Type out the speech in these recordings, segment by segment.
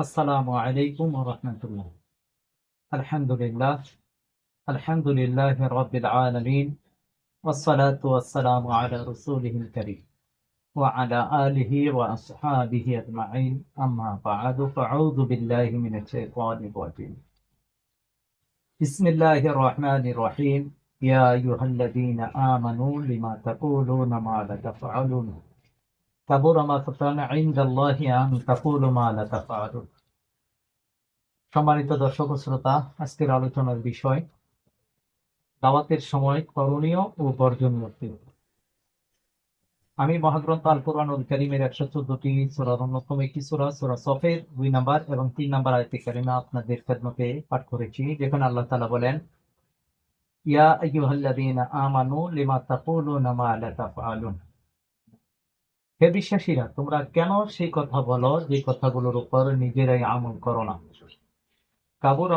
السلام عليكم ورحمة الله. الحمد لله. الحمد لله رب العالمين والصلاة والسلام على رسوله الكريم وعلى آله وأصحابه أجمعين. أما بعد فأعوذ بالله من الشيطان الرجيم. بسم الله الرحمن الرحيم. يا أيها الذين آمنوا لما تقولون ما لا تفعلون؟ সম্মানিত দর্শক শ্রোতা, আজকের আলোচনার বিষয়, দাওয়াতের সময় করণীয় ও বর্জনীয় কি? আমি মহাগ্রন্থ আল কোরআনুল করিমের একশো চোদ্দটি সুরার অন্যতম একটি সুরা সুরা সফের, দুই নাম্বার এবং তিন নাম্বার আয়তে কারিমা আপনাদের খেদমতে পাঠ করেছি, যেখানে আল্লাহ তালা বলেন, ইয়া আইয়ুহাল্লাযীনা আমানু লিমা তাকুলুনা মা লা তাফআলুন হে বিশ্বাসীরা, তোমরা কেন সেই কথা বলো যে কথাগুলোর উপর নিজেরাই আমল করো না? কাবুর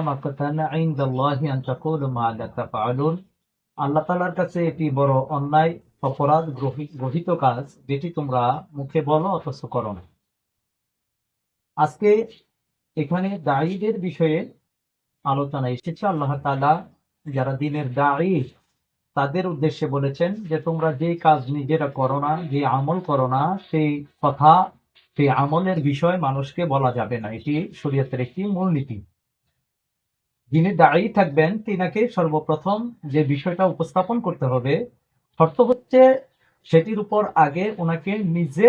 আল্লাহ তাআলার কাছে এটি বড় অন্যায়, অপরাধ গ্রহি- গহিত কাজ যেটি তোমরা মুখে বলো অথচ করো না। আজকে এখানে দায়ীদের বিষয়ে আলোচনা এসেছে। আল্লাহ তালা যারা দিনের দায়ী তাদের উদ্দেশ্যে বলেছেন যে, তোমরা যে কাজ নিজেরা করো না যে আমল করো না, সেই কথা, সেই আমলের বিষয় মানুষকে বলা যাবে না। এটি শরীয়তের একটি মূলনীতি যিনি দাঁড়িয়ে থাকবেন, তিনাকে সর্বপ্রথম যে বিষয়টা উপস্থাপন করতে হবে, শর্ত হচ্ছে সেটির উপর আগে ওনাকে নিজে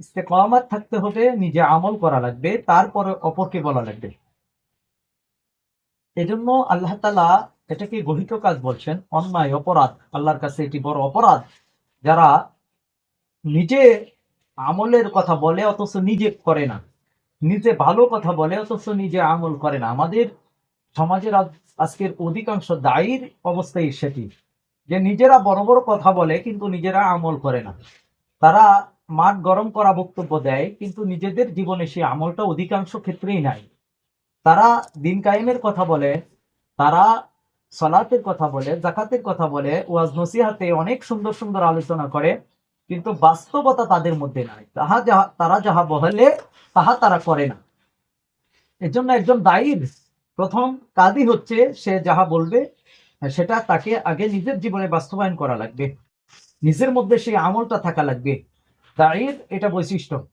ইস্তেকামাত থাকতে হবে, নিজে আমল করা লাগবে, তারপরে অপরকে বলা লাগবে। এজন্য আল্লাহ তালা এটাকে গহিত কাজ বলছেন? অন্যায়, অপরাধ, আল্লাহর কাছে এটি বড় অপরাধ। যারা নিজে আমলের কথা বলে, অথচ নিজে করে না। নিজে ভালো কথা বলে, অথচ নিজে আমল করে না। আমাদের সমাজের আজকের অধিকাংশ দায়ীর অবস্থাই সেটি। যে নিজেরা বড় বড় কথা বলে, কিন্তু নিজেরা আমল করে না। তারা মাঠ গরম করা বক্তব্য দেয়, কিন্তু নিজেদের জীবনে সেই আমলটা অধিকাংশ ক্ষেত্রেই নাই। তারা দিন কায়েমের কথা বলে, তারা সলাতের কথা বলে জাকাতের কথা বলে, ওয়াজ নসিহাতে অনেক সুন্দর সুন্দর আলোচনা করে, কিন্তু বাস্তবতা তাদের মধ্যে নাই। তাহা যাহা, তারা যাহা বহলে তাহা তারা করে না। এজন্য একজন দায়ীর প্রথম কাজই হচ্ছে সে যাহা বলবে, সেটা তাকে আগে নিজের জীবনে বাস্তবায়ন করা লাগবে। নিজের মধ্যে সেই আমলটা থাকা লাগবে। দায়ীর এটা বৈশিষ্ট্য।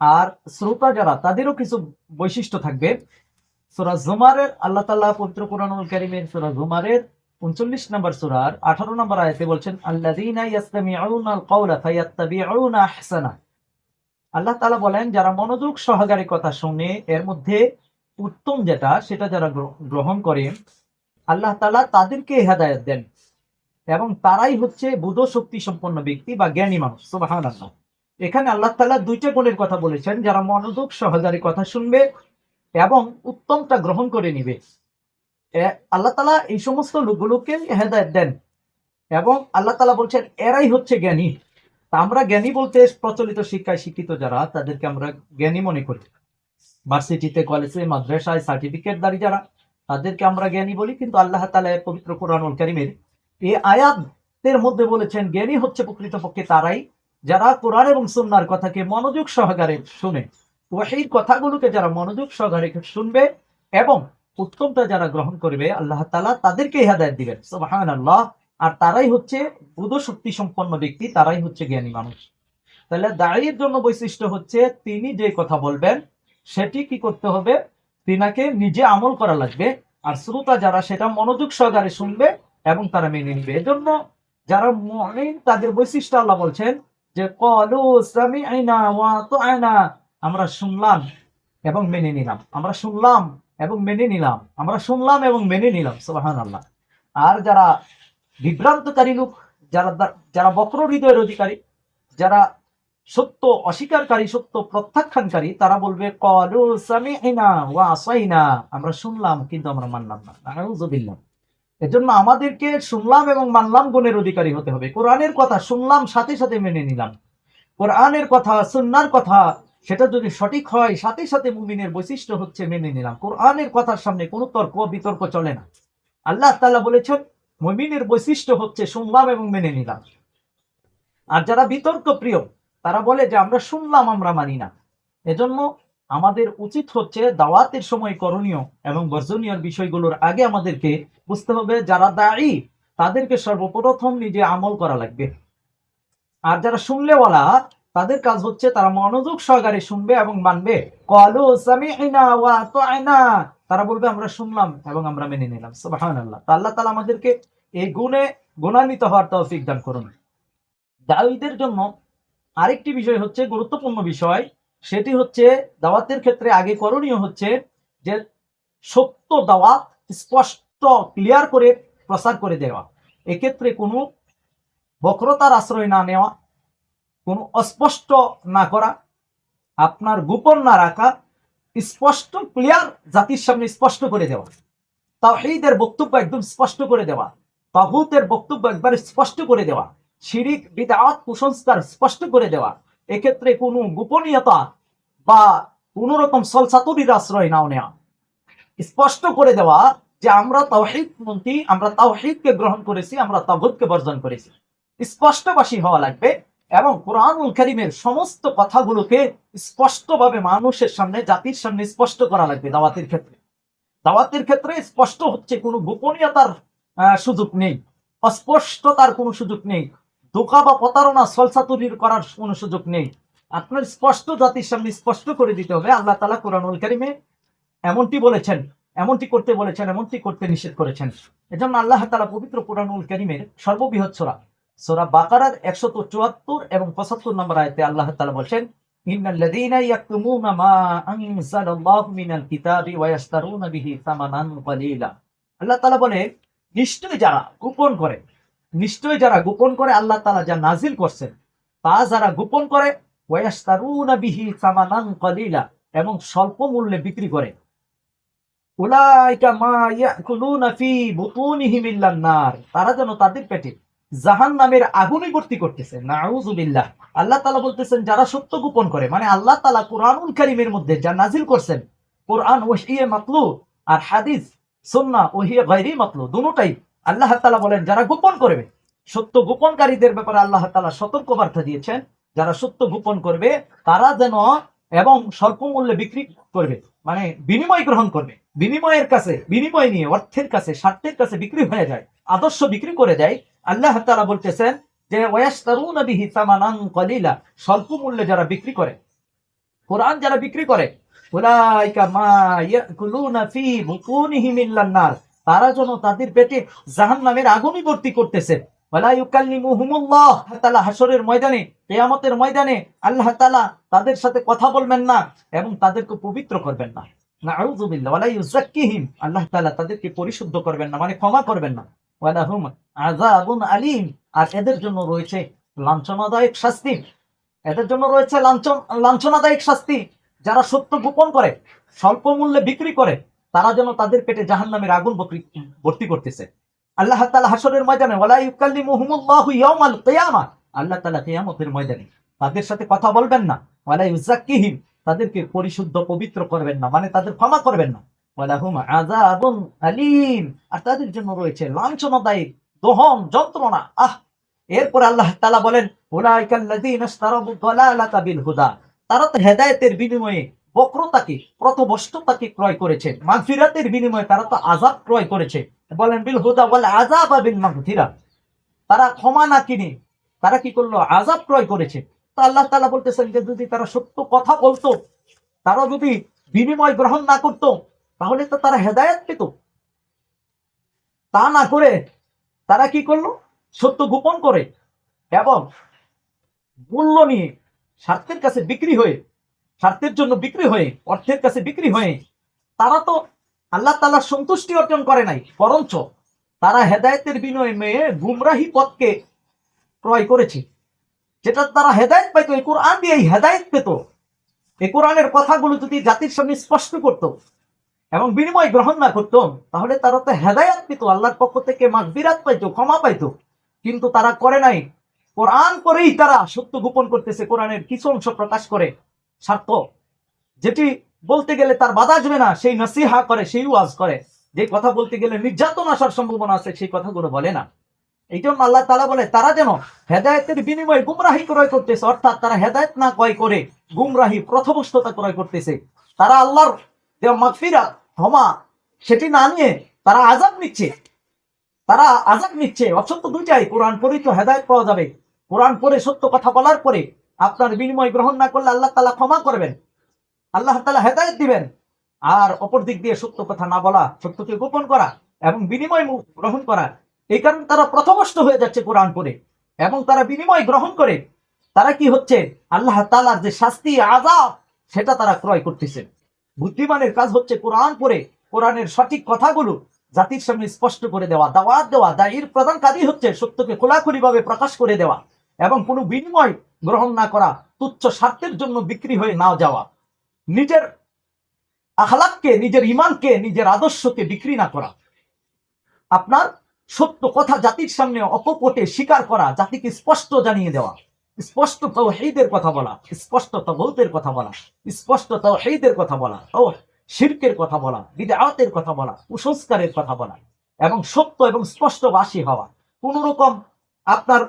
আর শ্রোতা যারা, তাদেরও কিছু বৈশিষ্ট্য থাকবে। সুরা জুমারের, আল্লাহ তাল্লাহ পবিত্র কোরআনুল কারিমের সুরা জুমারের উনচল্লিশ নম্বর সুরার আঠারো নম্বর আয়াতে বলছেন, আল্লাযীনা ইয়াসতামিউনা আল কাওলা ফায়াত্তাবিউনা আল্লাহ তাআলা বলেন, যারা মনোযোগ সহকারে কথা শুনে, এর মধ্যে উত্তম যেটা, সেটা যারা গ্র- গ্রহণ করে, আল্লাহ তাআলা তাদেরকে হেদায়েত দেন। এবং তারাই হচ্ছে বুধ শক্তি সম্পন্ন ব্যক্তি বা জ্ঞানী মানুষ, সুবহানাল্লাহ। এখানে আল্লাহ তাআলা দুইটা গুণের কথা বলেছেন, যারা মনোযোগ সহকারে কথা শুনবে এবং উত্তমটা গ্রহণ করে নিবে। আল্লাহ তালা এই সমস্ত লোকগুলোকে হেদায়ত দেন। এবং আল্লাহ তালা বলছেন, এরাই হচ্ছে জ্ঞানী। তা আমরা জ্ঞানী বলতে প্রচলিত শিক্ষায় শিক্ষিত যারা, তাদেরকে আমরা জ্ঞানী মনে করি। ভার্সিটিতে, কলেজে, মাদ্রাসায় সার্টিফিকেট দাঁড়ি যারা, তাদেরকে আমরা জ্ঞানী বলি। কিন্তু আল্লাহ তালা পবিত্র কোরআনুল করিমের এই আয়াতের মধ্যে বলেছেন, জ্ঞানী হচ্ছে প্রকৃতপক্ষে তারাই যারা কোরআন এবং সুন্নার কথাকে মনোযোগ সহকারে শুনে। ওয়াহির কথাগুলোকে যারা মনোযোগ সহকারে শুনবে এবং উত্তমটা যারা গ্রহণ করবে, আল্লাহ তালা তাদেরকে হেদায়ত দিবেন। সুবাহান আল্লাহ আর তারাই হচ্ছে বুধ শক্তি সম্পন্ন ব্যক্তি, তারাই হচ্ছে জ্ঞানী মানুষ। তাহলে দাঁড়িয়ে জন্য বৈশিষ্ট্য হচ্ছে, তিনি যে কথা বলবেন, সেটি কি করতে হবে? তিনাকে নিজে আমল করা লাগবে। আর শ্রোতা যারা, সেটা মনোযোগ সহকারে শুনবে এবং তারা মেনে নিবে। এজন্য যারা মনে তাদের বৈশিষ্ট্য আল্লাহ বলছেন যে, কলু সামিআনা ওয়া আতাআনা আমরা শুনলাম এবং মেনে নিলাম। আমরা শুনলাম এবং মেনে নিলাম। আমরা শুনলাম এবং মেনে নিলাম সুবাহান আল্লাহ আর যারা বিভ্রান্তকারী লোক, যারা যারা বক্র হৃদয়ের অধিকারী, যারা সত্য অস্বীকারী, সত্য প্রত্যাখ্যানকারী, তারা বলবে আমরা শুনলাম কিন্তু আমরা মানলাম না। এজন্য আমাদেরকে শুনলাম এবং মানলাম গুণের অধিকারী হতে হবে। কোরআনের কথা শুনলাম, সাথে সাথে মেনে নিলাম। কোরআনের কথা, সুন্নার কথা সেটা যদি সঠিক হয়, সাথে সাথে মুমিনের বৈশিষ্ট্য হচ্ছে মেনে নিলাম। কোরআনের কথার সামনে কোনো তর্ক, বিতর্ক চলে না। আল্লাহ তাআলা বলেছেন, মুমিনের বৈশিষ্ট্য হচ্ছে শুনলাম এবং মেনে নিলাম। আর যারা বিতর্ক প্রিয়, তারা বলে যে আমরা শুনলাম, আমরা মানি না। এজন্য আমাদের উচিত হচ্ছে দাওয়াতের সময় করণীয় এবং বর্জনীয় বিষয়গুলোর আগে আমাদেরকে বুঝতে হবে, যারা দায়ী, তাদেরকে সর্বপ্রথম নিজে আমল করা লাগবে। আর যারা শুনলেওয়ালা তাদের কাজ হচ্ছে তারা মনোযোগ সহকারে শুনবে এবং মানবে। কলু সামি'না ওয়া আতা'না তারা বলবে, আমরা শুনলাম এবং আমরা মেনে নিলাম। সুবহানাল্লাহ। তা আল্লাহ তাআলা আমাদেরকে এই গুণে গুণান্বিত হওয়ার তৌফিক দান করুন। দাওয়ীদের জন্য আরেকটি বিষয় হচ্ছে গুরুত্বপূর্ণ বিষয়। সেটি হচ্ছে দাওয়াতের ক্ষেত্রে আগে করণীয় হচ্ছে যে সত্য দাওয়াত স্পষ্ট, ক্লিয়ার করে প্রচার করে দেওয়া। এক্ষেত্রে কোনো বক্রতার আশ্রয় না নেওয়া কোনো অস্পষ্ট না করা, আপনার গোপন না রাখা, স্পষ্ট ক্লিয়ার জাতির সামনে স্পষ্ট করে দেওয়া। তাওহীদের বক্তব্য একদম স্পষ্ট করে দেওয়া। তাগুতের বক্তব্য একবার স্পষ্ট করে দেওয়া। শিরিক, বিদআত, কুসংস্কার স্পষ্ট করে দেওয়া। এক্ষেত্রে কোনো গোপনীয়তা বা কোনো রকম সলসাতুরির আশ্রয় নাও নেওয়া স্পষ্ট করে দেওয়া যে আমরা তাওহীদ মন্ত্রী, আমরা তাওহীদকে গ্রহণ করেছি, আমরা তাগুতকে বর্জন করেছি। স্পষ্টবাসী হওয়া লাগবে। এবং কোরআনুল করিমের সমস্ত কথাগুলোকে স্পষ্টভাবে মানুষের সামনে, জাতির সামনে স্পষ্ট করা লাগবে দাওয়াতের ক্ষেত্রে। দাওয়াতের ক্ষেত্রে স্পষ্ট হচ্ছে কোনো গোপনীয়তার সুযোগ নেই। অস্পষ্টতার কোনো সুযোগ নেই। ধোকা বা প্রতারণা সলসাতুরির করার কোনো সুযোগ নেই। আপনার স্পষ্ট জাতির সামনে স্পষ্ট করে দিতে হবে, আল্লাহ তালা কোরআনুল করিমে এমনটি বলেছেন, এমনটি করতে বলেছেন, এমনটি করতে নিষেধ করেছেন। এজন্য আল্লাহ তালা পবিত্র কোরআনুল করিমের সর্ববৃহৎ বাকারার চুয়াত্তর এবং পঁচাত্তর নম্বর আয়তে আল্লাহ তালা বলছেন আল্লাহ বলে নিশ্চয়ই যারা গোপন করে আল্লাহ তাআলা যা করছেন, তা যারা গোপন করে এবং স্বল্প মূল্যে বিক্রি করে। তারা যেন তাদের পেটে জাহান নামের আগুনই ভর্তি করতেছে। নাউজুবিল্লাহ আল্লাহ তালা বলতেছেন, যারা সত্য গোপন করে মানে আল্লাহ তালা কোরআনুল কারিমের মধ্যে যা নাজিল করছেন, কোরআন ওহিয়ে মাতলু আর হাদিস সুন্না ওহিয়ে গৈরি মাতলু দুটাই আল্লাহ তালা বলেন, যারা গোপন করবে, সত্য গোপনকারীদের ব্যাপারে আল্লাহ তালা সতর্ক বার্তা দিয়েছেন, যারা সত্য গোপন করবে, তারা যেন এবং স্বল্প মূল্যে বিক্রি করবে। মানে বিনিময় গ্রহণ করবে। বিনিময়ের কাছে, বিনিময় নিয়ে অর্থের কাছে, স্বার্থের কাছে বিক্রি হয়ে যায়, আদর্শ বিক্রি করে দেয়। আল্লাহ তাআলা বলতেছেন যে স্বল্প মূল্যে যারা বিক্রি করে, কোরআন যারা বিক্রি করে তারা যেন তাদের পেটে জাহান্নামের আগুনই ভর্তি করতেছে। হাসরের ময়দানে, কিয়ামতের ময়দানে আল্লাহ তাআলা তাদের সাথে কথা বলবেন না এবং তাদেরকে পবিত্র করবেন না। আল্লাহ তাআলা তাদেরকে পরিশুদ্ধ করবেন না মানে ক্ষমা করবেন না। আলীম, আর এদের জন্য রয়েছে লাঞ্ছনাদায়ক শাস্তি। এদের জন্য রয়েছে লাঞ্ছন, লাঞ্ছনাদায়ক শাস্তি। যারা সত্য গোপন করে, স্বল্প মূল্যে বিক্রি করে, তারা যেন তাদের পেটে জাহান্নামের আগুন ভর্তি করতেছে। আল্লাহ তালা হাসরের ময়দানে ইয়াওমাল কিয়ামা আল্লাহ তাআলা কিয়ামতের ময়দানে তাদের সাথে কথা বলবেন না। ওয়ালা ইউযাক্কিহিম তাদেরকে পরিশুদ্ধ, পবিত্র করবেন না মানে তাদের ক্ষমা করবেন না। আলীম আর তাদের জন্য রয়েছে লাঞ্ছনাদায়ক দহন, যন্ত্রণা। আহ! এরপর আল্লাহ তাআলা বলেন হুদা তারা তো হেদায়েতের বিনিময়ে বক্রতাকে প্রথবষ্টতাকে ক্রয় করেছে। মাগফিরাতের বিনিময়ে তারা তো আযাব ক্রয় করেছে। বলেন, বিল হুদা বলে আযাব বিল মাগফিরা। তারা ক্ষমা না কিনে তারা কি করল? আযাব ক্রয় করেছে। তা আল্লাহ তালা বলতেছেন যে, যদি তারা সত্য কথা বলতো, তারা যদি বিনিময় গ্রহণ না করতো, তাহলে তো তারা হেদায়েত পেত। তা না করে তারা কি করল? সত্য গোপন করে এবং মূল্য নিয়ে স্বার্থের কাছে বিক্রি হয়ে স্বার্থের জন্য বিক্রি হয়ে, অর্থের কাছে বিক্রি হয়ে, তারা তো আল্লাহ তালার সন্তুষ্টি অর্জন করে নাই, বরঞ্চ তারা হেদায়েতের বিনিময়ে গুমরাহি পথকে ক্রয় করেছে। যেটা তারা হেদায়েত পাইতো, এই কোরআন দিয়ে হেদায়েত পেত। এই কোরআনের কথাগুলো যদি জাতির সামনে স্পষ্ট করতো এবং বিনিময় গ্রহণ না করতো, তাহলে তারা তো হেদায়াত পেত, আল্লাহর পক্ষ থেকে মাগবিরাত পাইতো, ক্ষমা পাইতো। কিন্তু তারা করে নাই। কোরআন করেই তারা সত্য গোপন করতেছে, কোরআনের কিছু অংশ প্রকাশ করে। স্বার্থ। যেটি বলতে গেলে তার বাধা আসবে না, সেই নসিহা করে, সেই ওয়াজ করে। যে কথা বলতে গেলে নির্যাতন আসার সম্ভাবনা আছে, সেই কথাগুলো বলে না। এই জন্য আল্লাহ তালা বলে, তারা যেন হেদায়তের বিনিময়ে গুমরাহি ক্রয় করতেছে, অর্থাৎ তারা হেদায়ত না ক্রয় করে গুমরাহি প্রথমস্থতা ক্রয় করতেছে। তারা আল্লাহর যে মাগফিরাত, ক্ষমা, সেটি না নিয়ে তারা আজাব নিচ্ছে। তারা আজাব নিচ্ছে। অসত্য দুইটাই। কোরআন পড়েই তো হেদায়ত পাওয়া যাবে। কোরআন পড়ে সত্য কথা বলার পরে আপনার বিনিময় গ্রহণ না করলে আল্লাহ তালা ক্ষমা করবেন। আল্লাহ তালা হেদায়ত দিবেন। আর অপর দিক দিয়ে সত্য কথা না বলা, সত্যকে গোপন করা এবং বিনিময় গ্রহণ করা, এই কারণে তারা প্রথমষ্ট হয়ে যাচ্ছে কোরআন পড়ে এবং তারা বিনিময় গ্রহণ করে। তারা কি হচ্ছে? আল্লাহ তালার যে শাস্তি আজাব সেটা তারা ক্রয় করতেছে। বুদ্ধিমানের কাজ হচ্ছে কোরআন পরে কোরআনের সঠিক কথাগুলো জাতির সামনে স্পষ্ট করে দেওয়া, দাওয়াত দেওয়া, দায়ের প্রধান কাজই হচ্ছে সত্যকে খোলাখুলি ভাবে প্রকাশ করে দেওয়া। এবং কোনো বিনিময় গ্রহণ না করা, তুচ্ছ স্বার্থের জন্য বিক্রি হয়ে না যাওয়া, নিজের আহ্লাদকে নিজের ইমানকে নিজের আদর্শকে বিক্রি না করা। আপনার সত্য কথা জাতির সামনে অকপটে স্বীকার করা, জাতিকে স্পষ্ট জানিয়ে দেওয়া, স্পষ্ট তাওহীদের কথা বলা, স্পষ্ট তাগুতের কথা বলা, স্পষ্ট তাওহীদের কথা বলা ও শিরকের কথা বলা, বিদআতের কথা বলা, কুসংস্কারের কথা বলা, এবং সত্য এবং স্পষ্টবাসী হওয়া। কোনোরকম আপনার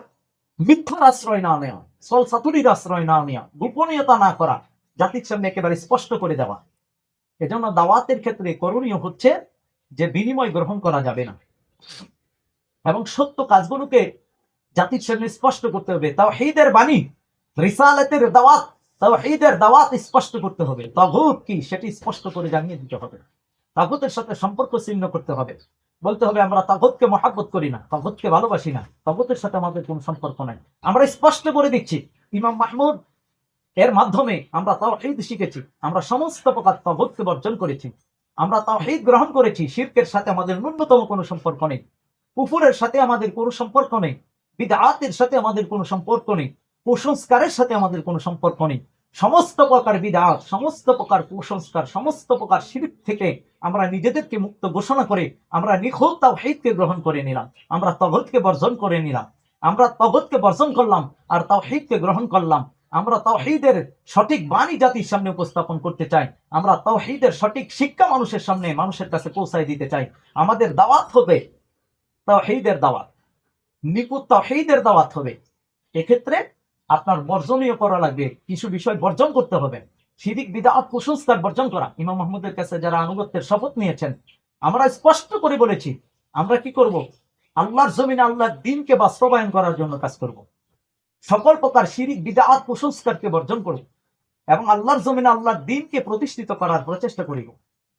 মিথ্যার আশ্রয় না নেওয়া, সল সাতুরির আশ্রয় না নেওয়া, গোপনীয়তা না করা জাতির সামনে একেবারে স্পষ্ট করে দেওয়া। এজন্য দাওয়াতের ক্ষেত্রে করণীয় হচ্ছে যে বিনিময় গ্রহণ করা যাবে না। এবং সত্য কাজগুলোকে জাতির সামনে স্পষ্ট করতে হবে। তাও হেদের বাণী, রিসালাতের দাওয়াত তাও হেদের দাওয়াত স্পষ্ট করতে হবে। তগুত কি, সেটি স্পষ্ট করে জানিয়ে দিতে হবে। তাগুতের সাথে সম্পর্ক ছিন্ন করতে হবে। বলতে হবে, আমরা তাগুতকে মহাব্বত করি না, তাগুতকে ভালোবাসি না, তাগুতের সাথে আমাদের কোনো সম্পর্ক নাই। আমরা স্পষ্ট করে দিচ্ছি, ইমাম মাহমুদ এর মাধ্যমে আমরা তাওহীদ শিখেছি, আমরা সমস্ত প্রকার তাগুতকে বর্জন করেছি, আমরা তাওহীদ গ্রহণ করেছি, শিরকের সাথে আমাদের ন্যূনতম কোনো সম্পর্ক নেই, কুফুরের সাথে আমাদের কোনো সম্পর্ক নেই, বিদআতের সাথে আমাদের কোনো সম্পর্ক নেই, কুসংস্কারের সাথে আমাদের কোনো সম্পর্ক নেই সমস্ত প্রকার বিদআত সমস্ত প্রকার কুসংস্কার, সমস্ত প্রকার শিরক থেকে আমরা নিজেদেরকে মুক্ত ঘোষণা করে আমরা নিখুঁত তাওহীদকে গ্রহণ করে নিলাম। আমরা তগতকে বর্জন করে নিলাম। আমরা তগতকে বর্জন করলাম আর তাওহীদকে গ্রহণ করলাম। আমরা তাওহীদের সঠিক বাণী জাতির সামনে উপস্থাপন করতে চাই। আমরা তাওহীদের সঠিক শিক্ষা মানুষের সামনে মানুষের কাছে পৌঁছায় দিতে চাই। আমাদের দাওয়াত হবে তাওহীদের দাওয়াত। নিকুত তাওহীদের দাওয়াত হবে। এক্ষেত্রে আপনার বর্জনীয় করা লাগবে। কিছু বিষয় বর্জন করতে হবে। শিরিক বিদাত কুসংস্কার বর্জন করা। ইমাম মাহমুদের কাছে যারা আনুগত্যের শপথ নিয়েছেন, আমরা স্পষ্ট করে বলেছি, আমরা কি করব? আল্লাহর জমিনে আল্লাহর দিনকে বাস্তবায়ন করার জন্য কাজ করব। সকল প্রকার শিরিক বিদাত কুসংস্কারকে বর্জন করব এবং আল্লাহর জমিনে আল্লাহর দিনকে প্রতিষ্ঠিত করার প্রচেষ্টা করিব।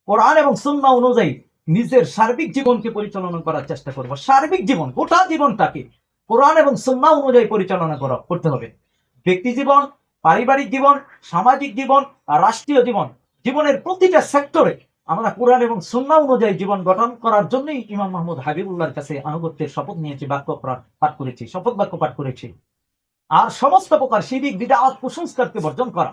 কোরআন এবং সুন্না অনুযায়ী নিজের সার্বিক জীবনকে পরিচালনা করার চেষ্টা করব। সার্বিক জীবন, গোটা জীবনটাকে কোরআন এবং সুন্না অনুযায়ী পরিচালনা করা করতে হবে। ব্যক্তি জীবন, পারিবারিক জীবন, সামাজিক জীবন আর রাষ্ট্রীয় জীবন। জীবনের প্রতিটা সেক্টরে আমরা কোরআন এবং সুন্না অনুযায়ী জীবন গঠন করার জন্যই ইমাম মাহমুদ হাবিবুল্লাহর কাছে আনুগত্যের শপথ নিয়েছি, বাক্য পাঠ করেছি, শপথ বাক্য পাঠ করেছি। আর সমস্ত প্রকার শিরিক, বিদাত কুসংস্কারকে বর্জন করা।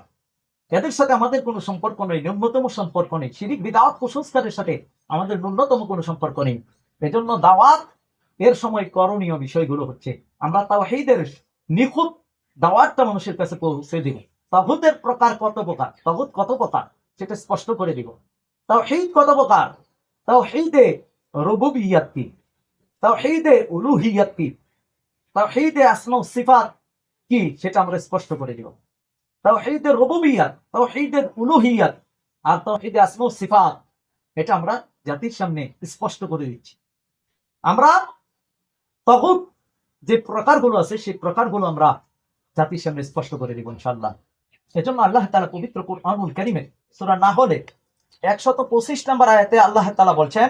এদের সাথে আমাদের কোনো সম্পর্ক নেই, ন্যূনতম সম্পর্ক নেই। শিরিক, বিদাত, কুসংস্কারের সাথে আমাদের ন্যূনতম কোনো সম্পর্ক নেই। এজন্য দাওয়াত এর সময় করণীয় বিষয়গুলো হচ্ছে, আমরা তাওহীদের নিখুঁত দাওয়াতটা মানুষের কাছে পৌঁছে দিব। তাগুতের প্রকার কত প্রকার? তাগুত কত প্রকার? সেটা স্পষ্ট করে দিব। তাওহীদ কত প্রকার? তাও সেই দে তাওহীদে রুবুবিয়াত সেই দে উলুহিয়াত কি? তাওহীদে আসমা ও সিফাত কি? সেটা আমরা স্পষ্ট করে দিব। তাওহীদের রুবুবিয়াত তাওহীদের উলুহিয়াত আর তাওহীদে আসমা ও সিফাত, এটা আমরা জাতির সামনে স্পষ্ট করে দিচ্ছি। আমরা তগুত যে প্রকারগুলো আছে, সেই প্রকারগুলো আমরা জাতির সামনে স্পষ্ট করে দিব ইনশাল্লাহ এজন্য আল্লাহ তালা পবিত্র কুরআনুল কারিমে সূরা না হলে একশত পঁচিশ নম্বর আয়াতে আল্লাহ তালা বলছেন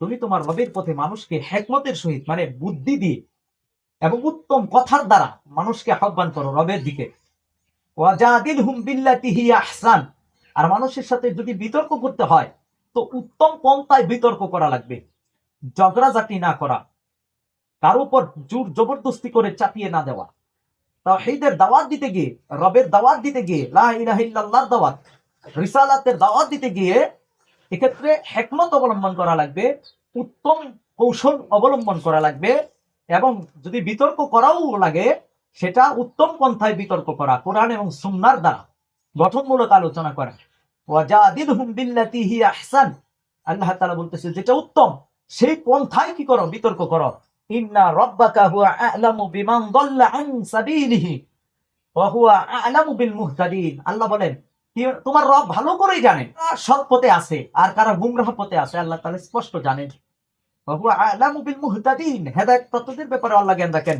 তুমি তোমার পথে মানুষকে হেকমতের সহিত মানে বুদ্ধি দিয়ে এবং উত্তম কথার দ্বারা মানুষকে আহ্বান করো রবের দিকে। ওয়াজাদিলহুম বিল্লাতি আহসান। আর মানুষের সাথে যদি বিতর্ক করতে হয়, তো উত্তম পন্থায় বিতর্ক করা লাগবে। ঝগড়াঝাটি না করা। কারও উপর জোর জবরদস্তি করে চাপিয়ে না দেওয়া। তাওহীদের দাওয়াত দিতে গিয়ে, রবের দাওয়াত দিতে গিয়ে, লা দাওয়াত, রিসালাতের দাওয়াত দিতে গিয়ে এক্ষেত্রে হেকমত অবলম্বন করা লাগবে, উত্তম কৌশল অবলম্বন করা লাগবে এবং যদি বিতর্ক করাও লাগে, সেটা উত্তম পন্থায় বিতর্ক করা, কোরআন এবং সুন্নার দ্বারা গঠনমূলক আলোচনা করা। ওয়াজাদিলহুম বিল্লাতি হি আহসান। আল্লাহ তাআলা বলতেছে, যেটা উত্তম সেই পন্থায় কি করো? বিতর্ক করো। ইন্না রাব্বাকা হুয়া আ'লামু বিমান দাল্লা সাবিলিহি। আ'লামু বিল মুহতাদিন। আল্লাহ বলেন তোমার রব ভালো করেই জানেন সৎ পথে আছে আর কারা গুমরাহ পথে আছে। আল্লাহ স্পষ্ট জানেন। আ'লামু বিল মুহতাদিন। ব্যাপারে আল্লাহ জ্ঞান রাখেন।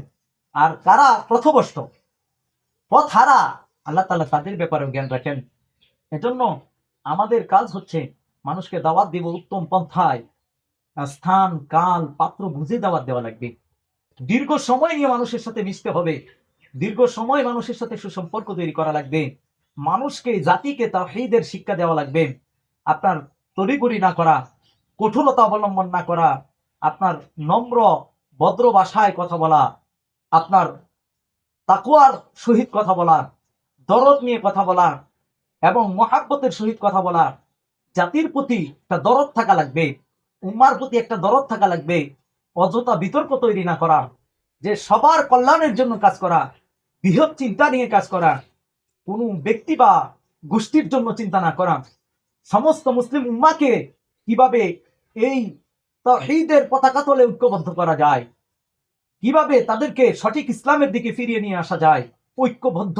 আর কারা পথভ্রষ্ট, পথ হারা, আল্লাহ তাআলা তাদের ব্যাপারেও জ্ঞান রাখেন। এজন্য আমাদের কাজ হচ্ছে মানুষকে দাওয়াত দিব উত্তম পন্থায়। স্থান, কাল, পাত্র বুঝে দাওয়াত দেওয়া লাগবে। দীর্ঘ সময় নিয়ে মানুষের সাথে মিশতে হবে। দীর্ঘ সময় মানুষের সাথে সুসম্পর্ক তৈরি করা লাগবে। মানুষকে, জাতিকে তাহিদের শিক্ষা দেওয়া লাগবে। আপনার তড়িগড়ি না করা, কঠোরতা অবলম্বন না করা, আপনার নম্র, ভদ্র ভাষায় কথা বলা, আপনার তাকুয়ার সহিত কথা বলা, দরদ নিয়ে কথা বলা এবং মহাব্বতের সহিত কথা বলা, জাতির প্রতি একটা দরদ থাকা লাগবে। উম্মার প্রতি একটা দরদ থাকা লাগবে, অযথা বিতর্ক তৈরি না করা, যে সবার কল্যাণের জন্য কাজ করা, বৃহৎ চিন্তা নিয়ে কাজ করা, কোনো ব্যক্তি বা গোষ্ঠীর জন্য চিন্তা না করা। সমস্ত মুসলিম উম্মাকে কীভাবে এই তহিদের পতাকা তলে ঐক্যবদ্ধ করা যায়? কীভাবে তাদেরকে সঠিক ইসলামের দিকে ফিরিয়ে নিয়ে আসা যায়? ঐক্যবদ্ধ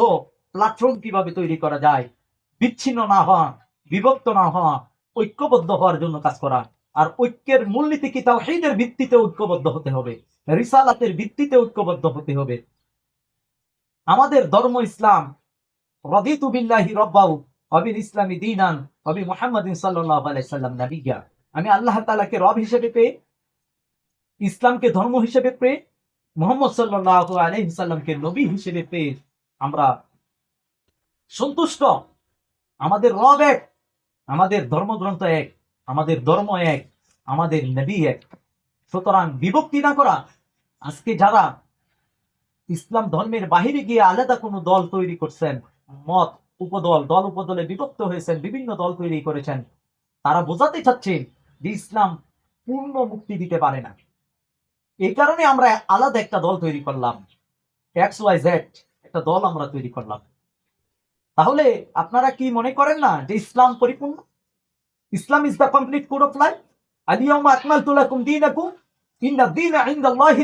প্ল্যাটফর্ম কীভাবে তৈরি করা যায়? বিচ্ছিন্ন না হওয়া, বিভক্ত না হওয়া, ঐক্যবদ্ধ হওয়ার জন্য কাজ করা। আর ঐক্যের মূলনীতি কি তাওহীদের ভিত্তিতে ঐক্যবদ্ধ হতে হবে, রিসালাতের ভিত্তিতে ঐক্যবদ্ধ হতে হবে। আমাদের ধর্ম ইসলাম রব্বাউ ইসলামী দিনান, অবি সাল্লাম আমি আল্লাহ রব হিসেবে পেয়ে, ইসলামকে ধর্ম হিসেবে পেয়ে, মোহাম্মদ সাল্লাল্লাহু আলাইহি নবী হিসেবে পেয়ে আমরা সন্তুষ্ট। আমাদের রব এক, আমাদের ধর্মগ্রন্থ এক। আমাদের ধর্ম এক, আমাদের নবী এক। সুতরাং বিভক্তি না করা, আজকে যারা ইসলাম ধর্মের বাহিরে গিয়ে আলাদা কোনো দল তৈরি করছেন, মত, উপদল, দল উপদলে বিভক্ত হয়েছেন, বিভিন্ন দল তৈরি করেছেন, তারা বোঝাতে চাচ্ছেন যে ইসলাম পূর্ণ মুক্তি দিতে পারে না। এই কারণে আমরা আলাদা একটা দল তৈরি করলাম। এক্স ওয়াই জেড একটা দল আমরা তৈরি করলাম। তাহলে আপনারা কি মনে করেন না যে ইসলাম পরিপূর্ণ? Islam is the complete code of life.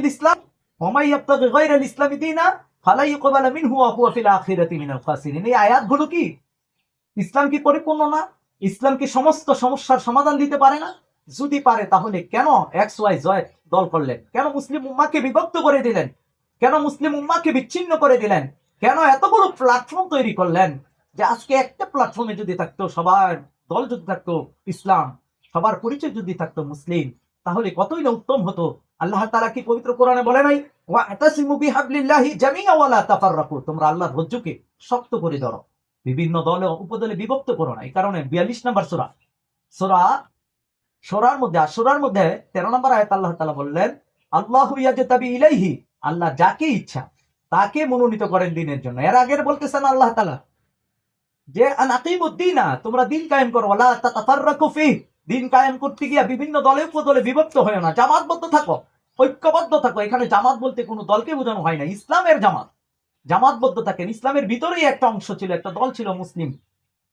ইসলাম আখিরাতি এই আয়াতগুলো কি? ইসলাম কি পরিপূর্ণ না? ইসলাম কি সমস্ত সমস্যার সমাধান দিতে পারে না? যদি পারে, তাহলে কেন এক্স ওয়াই জয় দল করলেন? কেন মুসলিম উম্মাকে বিভক্ত করে দিলেন? কেন মুসলিম উম্মাকে বিচ্ছিন্ন করে দিলেন? কেন এতগুলো প্ল্যাটফর্ম তৈরি করলেন? যে আজকে একটা প্ল্যাটফর্মে যদি থাকতো সবার দল যদি থাকতো, ইসলাম, সবার পরিচয় যদি থাকতো মুসলিম, তাহলে কতই না উত্তম হতো। আল্লাহ তাআলা কি পবিত্র কোরআনে বলে নাই? তোমরা আল্লাহর ধৈর্যকে শক্ত করে ধরো। বিভিন্ন দলে উপদলে বিভক্ত করো না। এই কারণে 42 নম্বর সূরা। সূরা, সূরার মধ্যে, আর সূরার মধ্যে 13 নম্বর আয়াত আল্লাহ তাআলা বললেন, আল্লাহু ইয়াজতাবি ইলাইহি আল্লাহ যাকে ইচ্ছা, তাকে মনোনীত করেন দিনের জন্য। এর আগের বলতেছেন আল্লাহ তাআলা যে তোমরা দিন কায়েম করো ফিহ দিন কায়েম করতে গিয়া বিভিন্ন দলে উপদলে বিভক্ত হয় না, জামাতবদ্ধ থাকো, ঐক্যবদ্ধ থাকো। এখানে জামাত বলতে কোনো দলকে বোঝানো হয় না, ইসলামের জামাত। জামাতবদ্ধ থাকেন, ইসলামের ভিতরেই একটা অংশ ছিল, একটা দল ছিল মুসলিম।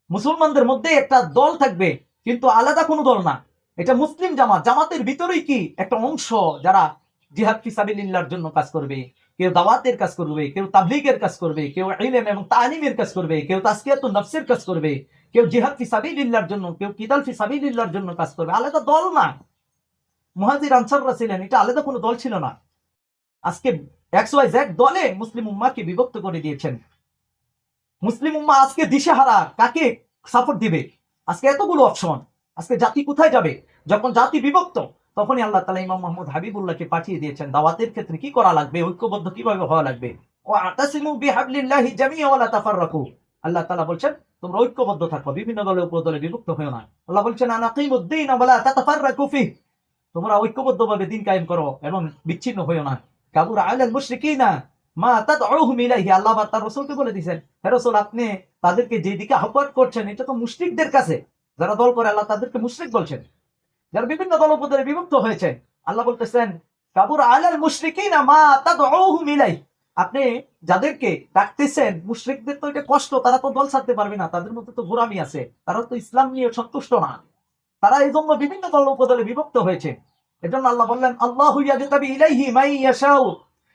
মুসলমানদের মধ্যে একটা দল থাকবে, কিন্তু আলাদা কোনো দল না। এটা মুসলিম জামাত, জামাতের ভিতরেই কি একটা অংশ যারা জিহাদ ফিসাবিল্লাহর জন্য কাজ করবে? কেউ দাওয়াতের কাজ করবে, কেউ তাবলিগের কাজ করবে, কেউ ইলম এবং তালিমের কাজ করবে, কেউ তাসকিয়াতুন নফসের কাজ করবে, কেউ জিহাদ ফি সাবিলিল্লাহর জন্য, কেউ কিদাল ফি সাবিলিল্লাহর জন্য কাজ করবে। আলাদা দল না। মুহাজির আনসাররা ছিলেন, এটা আলাদা কোনো দল ছিল না। আজকে এক্স ওয়াই জেড দলে মুসলিম উম্মাকে বিভক্ত করে দিয়েছেন। মুসলিম উম্মা আজকে দিশেহারা, কাকে সাপোর্ট দিবে? আজকে এতগুলো অপশন আজকে জাতি কোথায় যাবে? যখন জাতি বিভক্ত তখনই আল্লাহ তালা ইমাম মোহাম্মদ হাবিবুল্লাহকে পাঠিয়ে দিয়েছেন, দাওয়াতের ক্ষেত্রে কি করা লাগবে? ঐক্যবদ্ধ কীভাবে হওয়া লাগবে? ও লা আল্লাহ তাআলা বলছেন, তোমরা ঐক্যবদ্ধ থাকো, বিভিন্ন দলে উপদলে বিভক্ত আল্লাহ বলছেন দিন কায়েম করো এবং বিচ্ছিন্ন হয়েও না। কাবুর আলাল মুশরিকিনা মা ইলাইহি। আল্লাহ তার বলে আপনি তাদেরকে যেদিকে আহ্বান করছেন, এটা তো মুশরিকদের কাছে। যারা দল করে, আল্লাহ তাদেরকে মুশরিক বলছেন। যারা বিভিন্ন দল উপদলে বিভক্ত হয়েছে। আল্লাহ বলতেছেন, কাবুর আলাল মুশরিকিনা মা তাদউহুম ইলাইহি আপনি যাদেরকে ডাকতেছেন, মুশরিকদের তো এটা কষ্ট, তারা তো দল ছাড়তে পারবে না, তাদের মধ্যে তো গোরামি আছে, তারা তো ইসলাম নিয়ে সন্তুষ্ট না। তারা এই জন্য বিভিন্ন দল উপদলে বিভক্ত হয়েছে। এজন্য আল্লাহ বললেন, আল্লাহ ইয়াজতাবি ইলাইহি মাই ইয়াশাউ।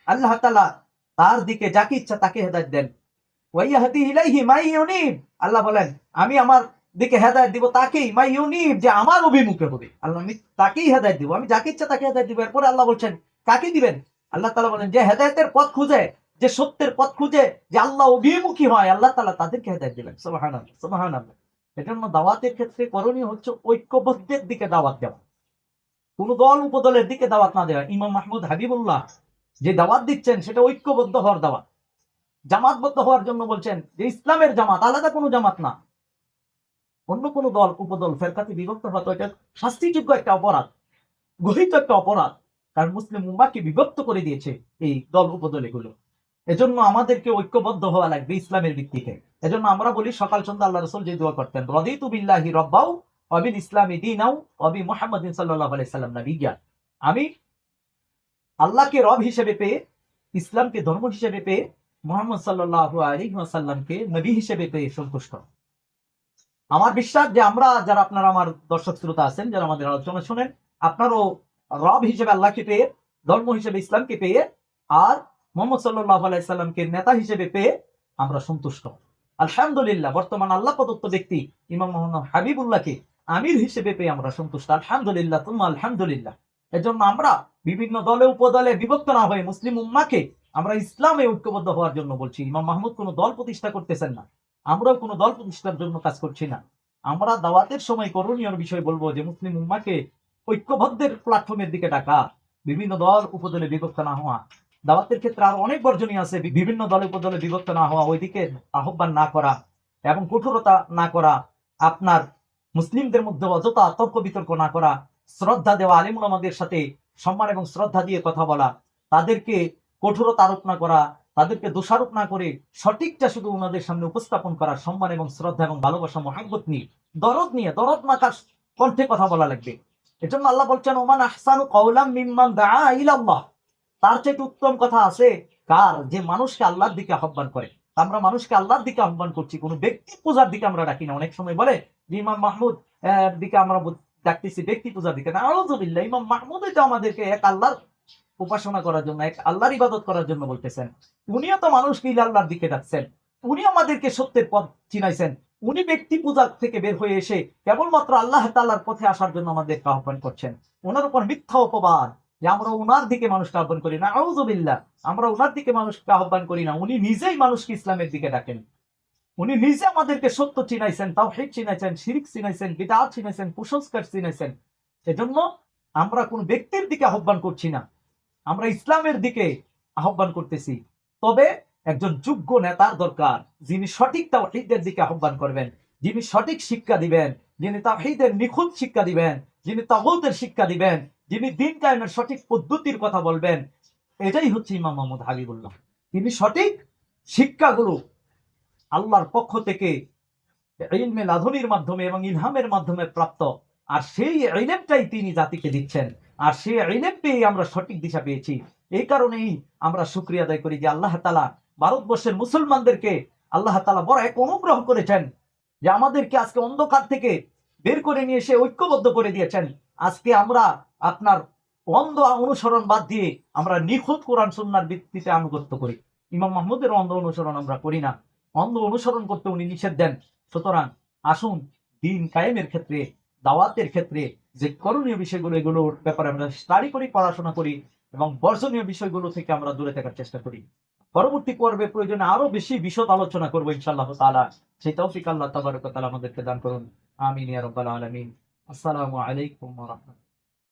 আল্লাহ তাআলা তার দিকে যাকে ইচ্ছা তাকে হেদায়েত দেন। ওয়া ইলাইহি মাই ইউনিব। আল্লাহ বলেন, আমি আমার দিকে হেদায়েত দিব তাকেই, মাই ইউনিব যে আমার অভিমুখে হবে আল্লাহ আমি তাকেই হেদায়েত দিব, আমি যাকে ইচ্ছা তাকে হেদায়েত দিব। এরপরে আল্লাহ বলছেন, কাকে দিবেন? আল্লাহ তাআলা বলেন, যে হেদায়েতের পথ খুঁজে, যে সত্যের পথ খুঁজে, যে আল্লাহ অভিমুখী হয়, আল্লাহ তাআলা তাদেরকে হেদায়েত দিবেন। সুবহানাল্লাহ সুবহানাল্লাহ। এজন্য দাওয়াতের ক্ষেত্রে করণীয় হচ্ছে ঐক্যবদ্ধের দিকে দাওয়াত দেওয়া। কোন দল উপদলের দিকে দাওয়াত না দেওয়া। ইমাম মাহমুদ হাবিবুল্লাহ যে দাওয়াত দিচ্ছেন, সেটা ঐক্যবদ্ধ হওয়ার দাওয়াত। জামাতবদ্ধ হওয়ার জন্য বলছেন যে ইসলামের জামাত, আলাদা কোনো জামাত না। অন্য কোনো দল, উপদল, ফেরকাতে বিভক্ত হওয়া তো এটা শাস্তিযোগ্য একটা অপরাধ, গহিত একটা অপরাধ। কারণ মুসলিম উম্মাকে বিভক্ত করে দিয়েছে এই দল, উপদল এগুলো। এজন্য আমাদেরকে ঐক্যবদ্ধ হওয়া লাগবে ইসলামের ভিত্তিতে। এজন্য আমরা বলি, সকাল সন্ধ্যা আল্লাহ রসুল যে দোয়া করতেন, রদিতু বিল্লাহি রব্বাউ অবিন ইসলামী দিনাও অবি মোহাম্মদিন সাল্লাহ আলাইসাল্লাম নবিজ্ঞা আমি আল্লাহকে রব হিসেবে পেয়ে, ইসলামকে ধর্ম হিসেবে পেয়ে, মোহাম্মদ সাল্লাহ আলী নবী হিসেবে পেয়ে সন্তুষ্ট। আমার বিশ্বাস যে আমরা যারা আপনারা আমার দর্শক শ্রোতা আছেন, যারা আমাদের আলোচনা শুনেন, আপনারও রব হিসেবে আল্লাহকে পেয়ে, ধর্ম হিসেবে ইসলামকে পেয়ে, আর মোহাম্মদ সাল্লাহ আলাইসাল্লামকে নেতা হিসেবে পেয়ে আমরা সন্তুষ্ট। আলহামদুলিল্লাহ, বর্তমান আল্লাহ প্রদত্ত ব্যক্তি ইমাম মোহাম্মদ হাবিবুল্লাহকে আমির হিসেবে পেয়ে আমরা সন্তুষ্ট। আলহামদুলিল্লাহ তুম্মা আলহামদুলিল্লাহ। এজন্য আমরা বিভিন্ন দলে, উপদলে বিভক্ত না হয়ে মুসলিম উম্মাকে আমরা ইসলামে ঐক্যবদ্ধ হওয়ার জন্য বলছি। ইমাম মাহমুদ কোনো দল প্রতিষ্ঠা করতেছেন না। আমরাও কোনো দল প্রতিষ্ঠার জন্য কাজ করছি না। আমরা দাওয়াতের সময় করণীয় বিষয় বলব যে, মুসলিম উম্মাকে ঐক্যবদ্ধের প্ল্যাটফর্মের দিকে ডাকা, বিভিন্ন দল উপদলে বিভক্ত না হওয়া, দাওয়াতের ক্ষেত্রে আরও অনেক বর্জনীয় আছে বিভিন্ন দলে উপদলে বিভক্ত না হওয়া, ওইদিকে আহ্বান না করা এবং কঠোরতা না করা, আপনার মুসলিমদের মধ্যে অযথা তর্ক বিতর্ক না করা, শ্রদ্ধা দেওয়া, আলিমুল আমাদের সাথে সম্মান এবং শ্রদ্ধা দিয়ে কথা বলা, তাদেরকে কঠোরতা আরোপ না করা তাদেরকে দোষারোপ না করে সঠিকটা শুধু ওনাদের সামনে উপস্থাপন করা সম্মান এবং শ্রদ্ধা এবং ভালোবাসা, মহাব্বত নিয়ে, দরদ নিয়ে, দরদ মাকার কণ্ঠে কথা বলা লাগবে। এজন্য আল্লাহ বলছেন, ওমান আহসানু কওলাম তার চেয়ে উত্তম কথা আছে, কার? যে মানুষকে আল্লাহর দিকে আহ্বান করে। আমরা মানুষকে আল্লাহর দিকে আহ্বান করছি, কোনো ব্যক্তি পূজার দিকে আমরা ডাকি না। অনেক সময় বলে যে, ইমাম মাহমুদ দিকে আমরা ডাকতেছি, ব্যক্তি পূজার দিকে। না আলহামদুলিল্লাহ ইমাম মাহমুদ তো আমাদেরকে এক আল্লাহর উপাসনা করার জন্য, এক আল্লাহর ইবাদত করার জন্য বলতেছেন। উনিও তো মানুষকে আল্লাহর দিকে ডাকছেন। উনি আমাদেরকে সত্যের পথ চিনাইছেন। উনি ব্যক্তি পূজা থেকে বের হয়ে এসে কেবলমাত্র আল্লাহ তাল্লাহর পথে আসার জন্য আমাদেরকে আহ্বান করছেন। ওনার উপর মিথ্যা অপবাদ। যে আমরা ওনার দিকে মানুষকে আহ্বান করি না। আউজুবিল্লাহ আমরা ওনার দিকে মানুষকে আহ্বান করি না। উনি নিজেই মানুষকে ইসলামের দিকে ডাকেন। উনি নিজে আমাদেরকে সত্য চিনাইছেন তাও হেদ চিনাইছেন, শিরিক চিনাইছেন, বিদাত চিনাইছেন, কুসংস্কার চিনাইছেন। সেজন্য আমরা কোন ব্যক্তির দিকে আহ্বান করছি না। আমরা ইসলামের দিকে আহ্বান করতেছি। তবে একজন যোগ্য নেতার দরকার, যিনি সঠিক তাওহীদের দিকে আহ্বান করবেন, যিনি সঠিক শিক্ষা দিবেন, যিনি তাওহীদের নিখুঁত শিক্ষা দিবেন, যিনি তাগুতের শিক্ষা দিবেন, যিনি দিন কায়েমের সঠিক পদ্ধতির কথা বলবেন, এটাই হচ্ছে ইমাম মোহাম্মদ হাবিবুল্লাহ। তিনি সঠিক শিক্ষাগুলো আল্লাহর পক্ষ থেকে ইলমে লাধনির মাধ্যমে এবং ইলহামের মাধ্যমে প্রাপ্ত। আর সেই ইলেমটাই তিনি জাতিকে দিচ্ছেন। আর সেই ইলেম পেয়ে আমরা সঠিক দিশা পেয়েছি। এই কারণেই আমরা শুক্রিয়া আদায় করি যে আল্লাহ তালা ভারতবর্ষের মুসলমানদেরকে আল্লাহ তালা বড় এক অনুগ্রহ করেছেন যে আমাদেরকে আজকে অন্ধকার থেকে বের করে নিয়ে এসে ঐক্যবদ্ধ করে দিয়েছেন। আজকে আমরা আপনার অন্ধ অনুসরণ বাদ দিয়ে আমরা নিখুঁত কোরআন সুন্নার ভিত্তিতে আনুগত্য করি। ইমাম মাহমুদের অন্ধ অনুসরণ আমরা করি না। অন্ধ অনুসরণ করতে উনি নিষেধ দেন। সুতরাং আসুন দিন কায়েমের ক্ষেত্রে, দাওয়াতের ক্ষেত্রে যে করণীয় বিষয়গুলো এগুলোর ব্যাপারে আমরা স্টাডি করি, পড়াশোনা করি এবং বর্জনীয় বিষয়গুলো থেকে আমরা দূরে থাকার চেষ্টা করি। পরবর্তী পর্বে প্রয়োজনে আরও বেশি বিশদ আলোচনা করব ইনশাআল্লাহ সেই তৌফিক আল্লাহ তাবারক আমাদেরকে দান করুন। আমিন আসসালামু আলাইকুম রাহমাতুল্লাহ।